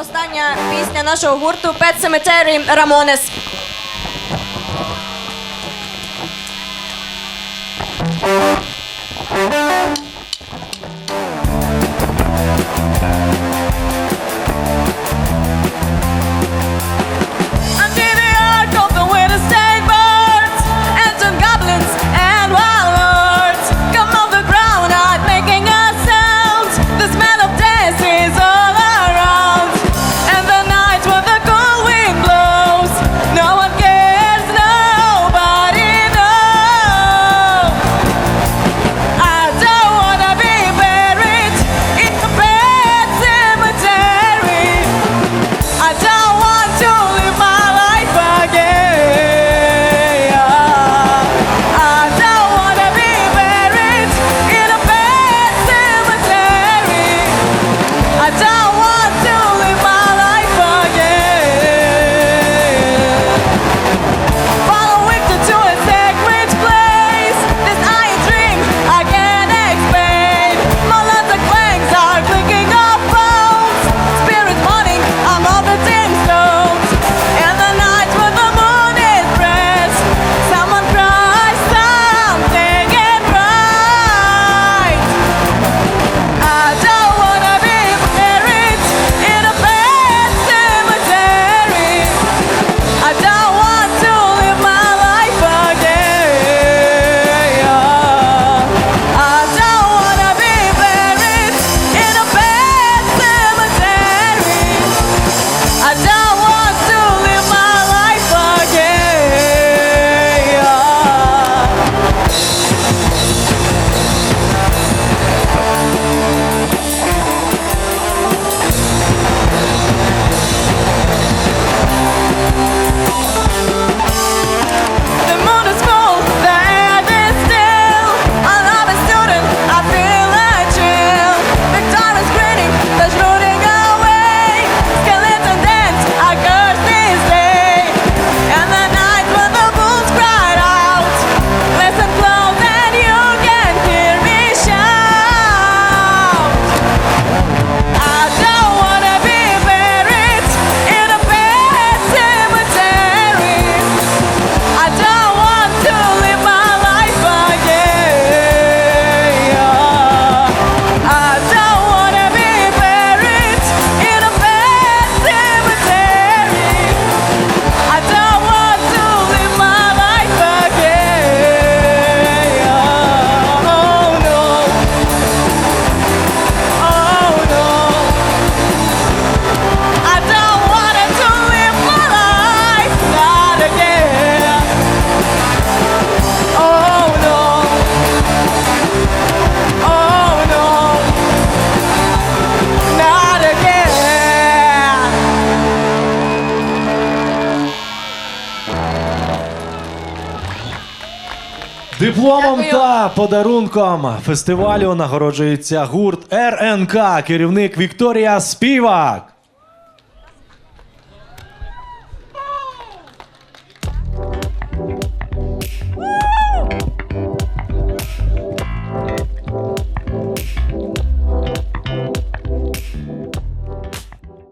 остання пісня нашого гурту Pet Cemetery Ramones. Дипломом Дякую. та подарунком фестивалю нагороджується гурт РНК, керівник Вікторія Співак.